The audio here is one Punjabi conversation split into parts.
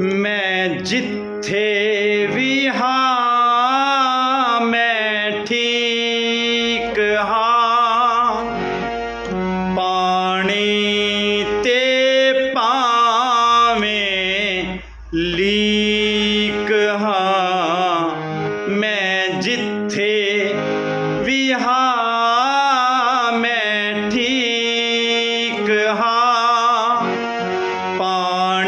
ਮੈਂ ਜਿੱਥੇ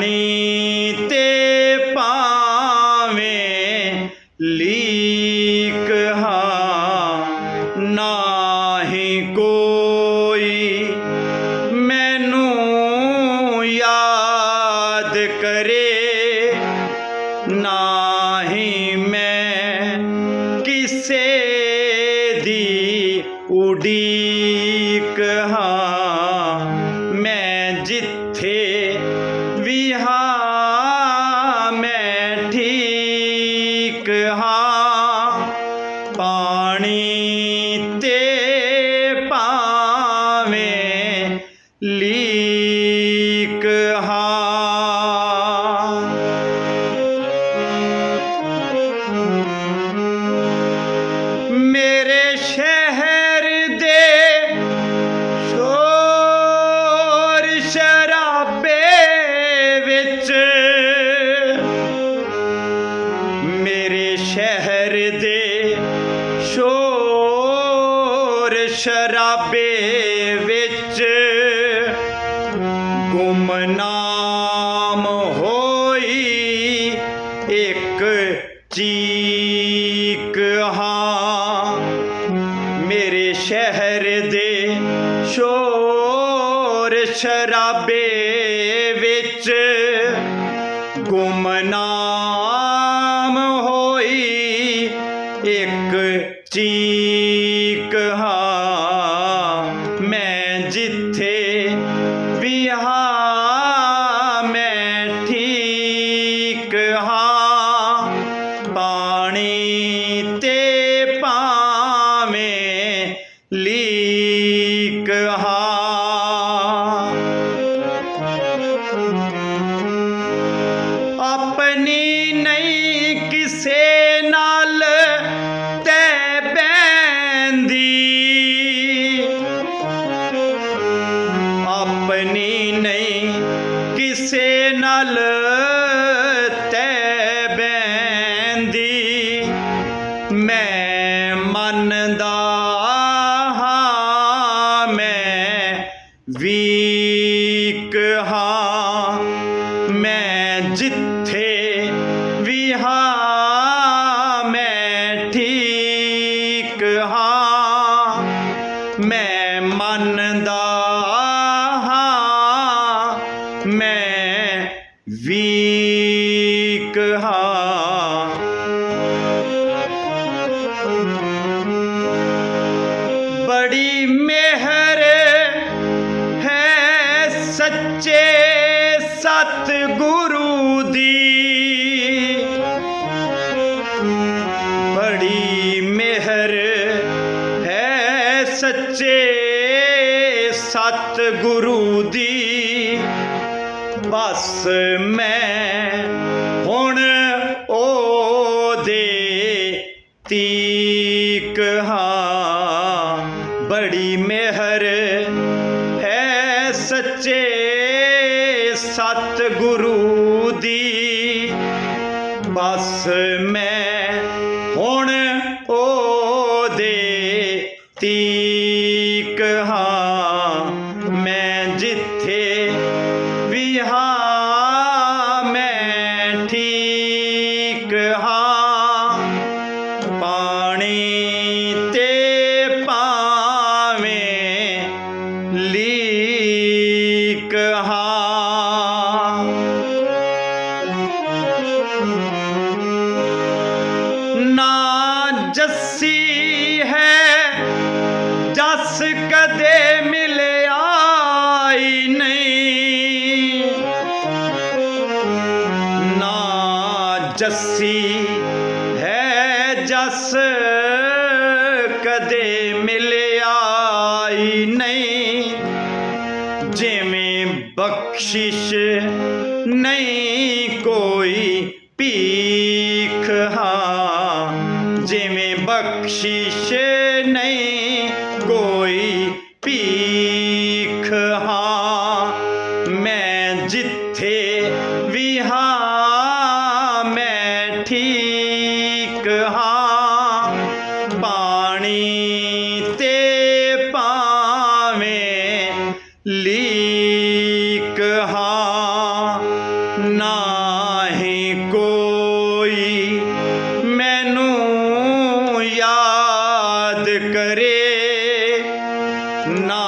ਪਾਣੀ ਤੇ ਪਾਵੇਂ ਲੀਕ ਹਾਂ, ਨਾਹੀ ਕੋਈ ਮੈਨੂੰ ਯਾਦ ਕਰੇ, ਨਾਹੀ ਮੈਂ ਕਿਸੇ ਦੀ ਉਡੀਕ ਹਾਂ। ਠੀਕ ਸ਼ੋਰ ਸ਼ਰਾਬੇ ਵਿੱਚ ਗੁਮਨਾਮ ਹੋਈ ਇੱਕ ਚੀਕ ਹਾਂ। ਮੇਰੇ ਸ਼ਹਿਰ ਦੇ ਸ਼ੋਰ ਸ਼ਰਾਬੇ ਵਿੱਚ ਗੁਮਨਾਮ ਹੋਈ ਇੱਕ ਚੀਕ ਹਾਂ ਮੈਂ ਠੀਕ ਹਾਂ। ਪਾਣੀ ਤੇ ਪਾਵੇਂ ਲੀਕ ਹਾਂ। ਮੈਂ ਮੰਨਦਾ ਹਾਂ, ਮੈਂ ਵੀਕ ਹਾਂ। ਮੈਂ ਜਿੱਥੇ ਵੀ ਹਾਂ, ਮੈਂ ਠੀਕ ਹਾਂ। ਮੈਂ ਮੰਨਦਾ ਬੜੀ ਮਿਹਰ ਹੈ ਸੱਚੇ ਸਤ ਗੁਰੂ ਦੀ। ਬੜੀ ਮਿਹਰ ਹੈ ਸੱਚੇ ਸਤ ਗੁਰੂ ਦੀ। ਬਸ ਮੈਂ ਹੁਣ ਮਿਹਰ ਹੈ ਸੱਚੇ ਸਤ ਗੁਰੂ ਦੀ ਬਸ ਮੈਂ ਨਾ ਹੈ ਜਸ, ਕਦੇ ਮਿਲਿਆ ਹੀ ਨਹੀਂ। ਜਿਵੇਂ ਬਖਸ਼ਿਸ਼ ਨਹੀਂ ਕੋਈ ਭੀਖ, ਹਾਂ। ਜਿਵੇਂ ਬਖਸ਼ਿਸ਼ ਨਹੀਂ ਕੋਈ ਭੀਖ, ਹਾਂ। ਮੈਂ ਜਿੱਥੇ ਵੀ ਹਾਂ ਲੀਕ ਹਾਂ ਨਾਹੀਂ ਕੋਈ ਮੈਨੂੰ ਯਾਦ ਕਰੇ ਨਾ